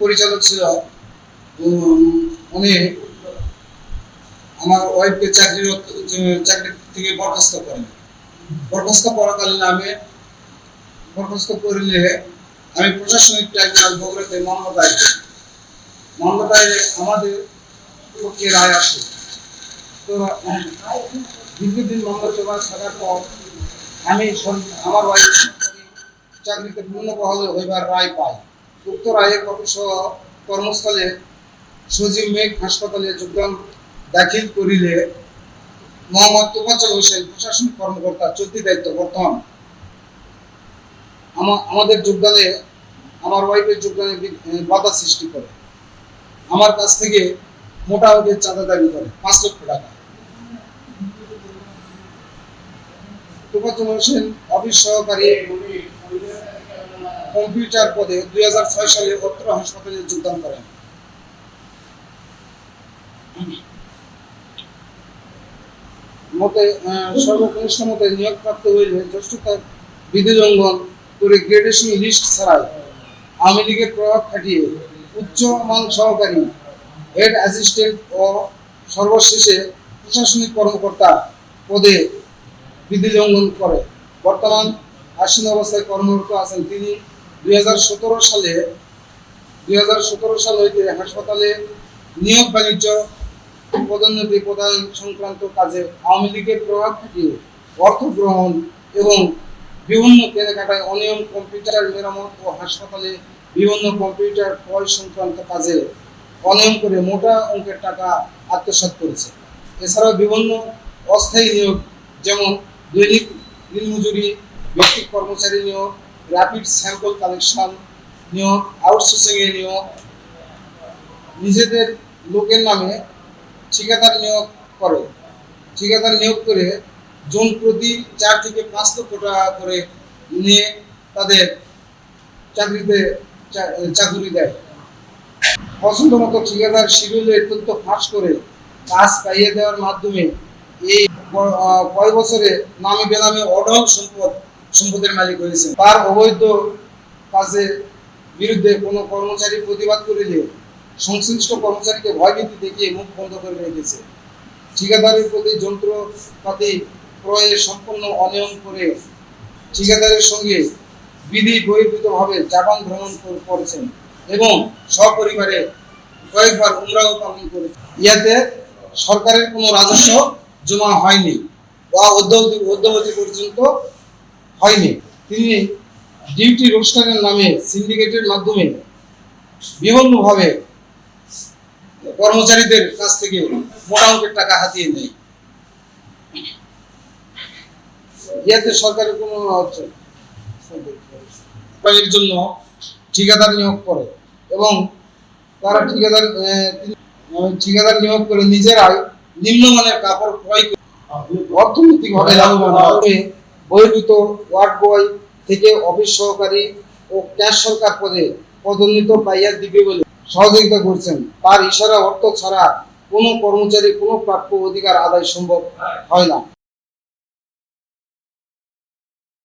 পরিচালক ছিল উনি আমার ওয়াইফকে চাকরি থেকে বরখাস্ত করেন। বরখাস্ত করাকালীন আমি বরখাস্ত করিলে আমি প্রশাসনিক ট্রাইব্যুনাল বগুড়াতে মামলা দায়ের করি। মামলা দায়েরে আমাদের পক্ষে রায় আসে। তো দীর্ঘদিন মামলা চলা থাকার পর আমি আমার ওয়াইফ চাকরিতে পূর্ণ বহাল হইবার রায় পাই। উক্ত রায়ে কর্মসহ কর্মস্থলে সজীব মেঘ হাসপাতালে যোগদান দাখিল করিলে মোহাম্মদ তোফাজল হোসেন, প্রশাসনিক কর্মকর্তা, চলতি দায়িত্ব বর্তমান। আমাদের যোগদানে, আমার ওয়াইফের যোগদানে বাধা সৃষ্টি করে। আমার কাছ থেকে মোটা অঙ্কের চাঁদা দাবি করে, পাঁচ লক্ষ টাকা। তোফাজল হোসেন অফিস সহকারী কম্পিউটার পদে দুই সালে অত্র হাসপাতালে যোগদান করেন। মতে সর্বকনিষ্ঠ মতে নিয়োগপ্রাপ্ত হইলে করে গ্রেডেশন লিস্ট ছাড়াই আওয়ামী লীগের প্রভাব খাটিয়ে উচ্চ মান সহকারী, হেড অ্যাসিস্ট্যান্ট ও সর্বশেষে প্রশাসনিক কর্মকর্তা পদে বিধি লঙ্ঘন করে। বর্তমান আসীন অবস্থায় কর্মরত আছেন তিনি। দুই হাজার সতেরো সালে, দুই সাল হইতে হাসপাতালে নিয়োগ বাণিজ্য, পদোন্নতি প্রদান সংক্রান্ত কাজে আওয়ামী লীগের প্রভাব খাটিয়ে অর্থ গ্রহণ এবং বিভিন্ন কেনাকাটায় অনিয়ম, কম্পিউটার মেরামত ও হাসপাতালে বিভিন্ন কম্পিউটার ক্রয় সংক্রান্ত কাজে অনিয়ম করে মোটা অঙ্কের টাকা আত্মসাৎ করেছে। এছাড়াও বিভিন্ন অস্থায়ী নিয়োগ, যেমন দৈনিক দিনমজুরি, ব্যক্তিক কর্মচারী নিয়োগ র্যাপিড স্যাম্পল কালেকশন নিয়োগ আউটসোর্সিংয়ে নিয়োগ, নিজেদের লোকের নামে ঠিকাদার নিয়োগ করে। ঠিকাদার নিয়োগ করে জন প্রতি চার থেকে পাঁচ লক্ষ টাকা করে নিয়ে তাদের চাকরিতে চাকুরি দেয়। পছন্দ মতো ঠিকাদার শিডিউলের তথ্য ফাঁস করে কাজ পাইয়ে দেওয়ার মাধ্যমে এই কয় বছরে নামে বেনামে অঢল সম্পদ, সম্পদের মালিক হয়েছে। তার অবৈধ কাজের বিরুদ্ধে কোনো কর্মচারী প্রতিবাদ করিলে সংশ্লিষ্ট কর্মচারীকে ভয়ভীতি দেখিয়ে মুখ বন্ধ করে রেখেছে। ঠিকাদারের প্রতি যন্ত্রপাতি ক্রয়ে সম্পূর্ণ অনিয়ম করে ঠিকাদারের সঙ্গে বিধি বহির্ভূতভাবে জাপান ভ্রমণ কর- করেছেন এবং সপরিবারে কয়েকবার উমরাও পালন করেছেন। ইয়াতে সরকারের কোনো রাজস্ব জমা হয়নি বা অদ্যাবধি অদ্যাবধি পর্যন্ত হয়নি। তিনি ডিউটি রোস্টারের নামে সিন্ডিকেটের মাধ্যমে বিভিন্নভাবে কর্মচারীদের কাছ থেকে মোটা অঙ্কের টাকা হাতিয়ে নেয়। ইয়াতে সরকারের কোনো হচ্ছে জন্য ঠিকাদার নিয়োগ করে এবং তারা ঠিকাদার ঠিকাদার নিয়োগ করে নিজেরাই নিম্নমানের কাপড় ক্রয় করে। অর্থনৈতিকভাবে লাভবান হবে বহির্ভূত ওয়ার্ড বয় থেকে অফিস সহকারী ও ক্যাশ সরকার পদে পদোন্নীত পাইয়া দিবে বলে সহযোগিতা করছেন। তার ইশারা অর্থ ছাড়া কোনো কর্মচারী কোনো প্রাপ্য অধিকার আদায় সম্ভব হয় না।